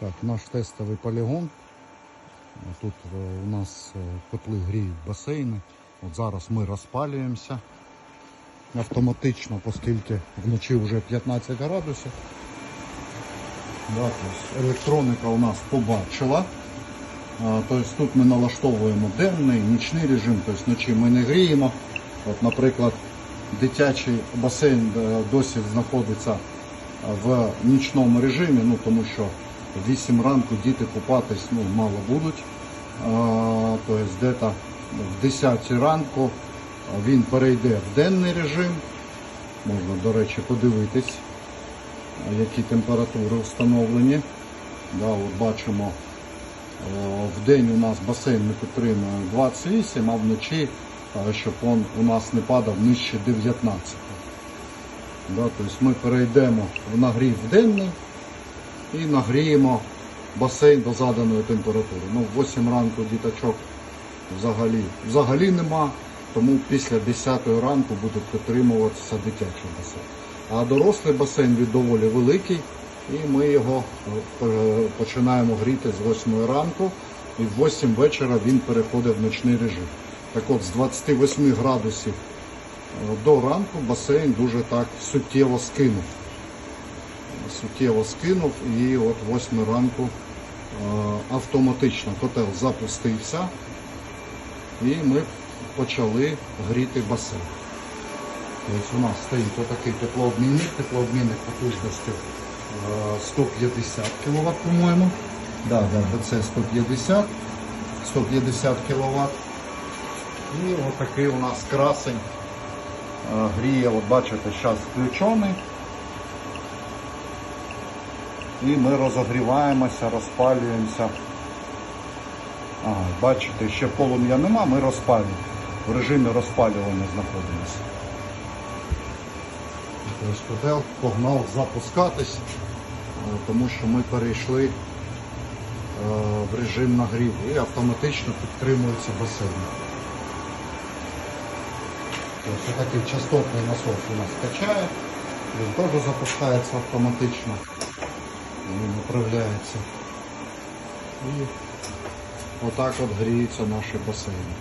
Так, наш тестовий полігон. Тут е, у нас е, котли гріють басейни. От зараз ми розпалюємося автоматично, оскільки вночі вже 15 градусів. Да, електроніка у нас побачила. Тобто тут ми налаштовуємо денний, нічний режим, тобто вночі ми не гріємо. От, наприклад, дитячий басейн е, досі знаходиться в нічному режимі, ну тому що 8 ранку діти купатись ну, мало будуть. Тобто десь в 10 ранку він перейде в денний режим. Можна, до речі, подивитись, які температури встановлені. Да, от бачимо, в день у нас басейн ми підтримує 28, а вночі, щоб він у нас не падав нижче 19. Да, ми перейдемо в нагрів денний і нагріємо басейн до заданої температури. Ну, в 8 ранку діточок взагалі, взагалі нема, тому після 10 ранку буде підтримуватися дитячий басейн. А дорослий басейн він доволі великий, і ми його е, починаємо гріти з 8 ранку, і в 8 вечора він переходить в ночний режим. Так от, з 28 градусів е, до ранку басейн дуже так суттєво скинув. Суттєво скинув і от 8 ранку е, автоматично котел запустився і ми почали гріти басейн. Тобто у нас стоїть отакий теплообмінник, теплообмінник потужністю е, 150 кВт, по-моєму. Да, да, це 150, 150 кВт. І отакий у нас красень е, гріє, от бачите, зараз включений. І ми розогріваємося, розпалюємося. А, бачите, ще полум'я нема, ми розпалюємо. В режимі розпалювання знаходимося. Котел погнав запускатись, е, тому що ми перейшли е, в режим нагріву і автоматично підтримується басейн. Тобто такий частотний насос у нас качає, він теж запускається автоматично, він и І отак от гріються наші басейни.